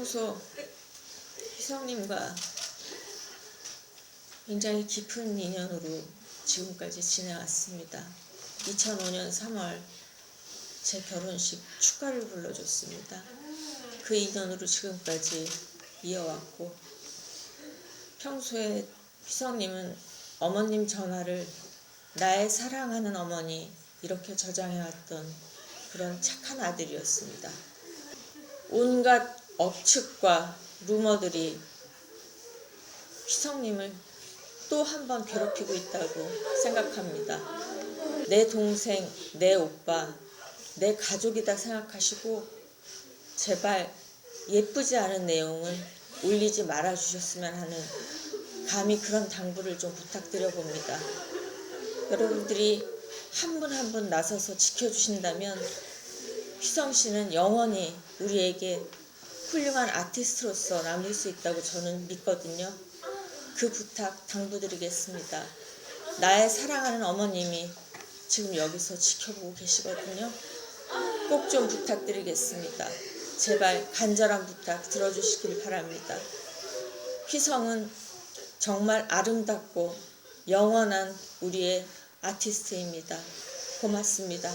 평소 희성님과 굉장히 깊은 인연으로 지금까지 지내왔습니다. 2005년 3월 제 결혼식 축가를 불러줬습니다. 그 인연으로 지금까지 이어왔고 평소에 희성님은 어머님 전화를 나의 사랑하는 어머니 이렇게 저장해왔던 그런 착한 아들이었습니다. 온갖 억측과 루머들이 희성님을 또 한 번 괴롭히고 있다고 생각합니다. 내 동생, 내 오빠, 내 가족이다 생각하시고 제발 예쁘지 않은 내용을 올리지 말아 주셨으면 하는 감히 그런 당부를 좀 부탁드려 봅니다. 여러분들이 한 분 한 분 나서서 지켜주신다면 휘성 씨는 영원히 우리에게 훌륭한 아티스트로서 남을 수 있다고 저는 믿거든요. 그 부탁 당부드리겠습니다. 나의 사랑하는 어머님이 지금 여기서 지켜보고 계시거든요. 꼭 좀 부탁드리겠습니다. 제발 간절한 부탁 들어주시길 바랍니다. 휘성은 정말 아름답고 영원한 우리의 아티스트입니다. 고맙습니다.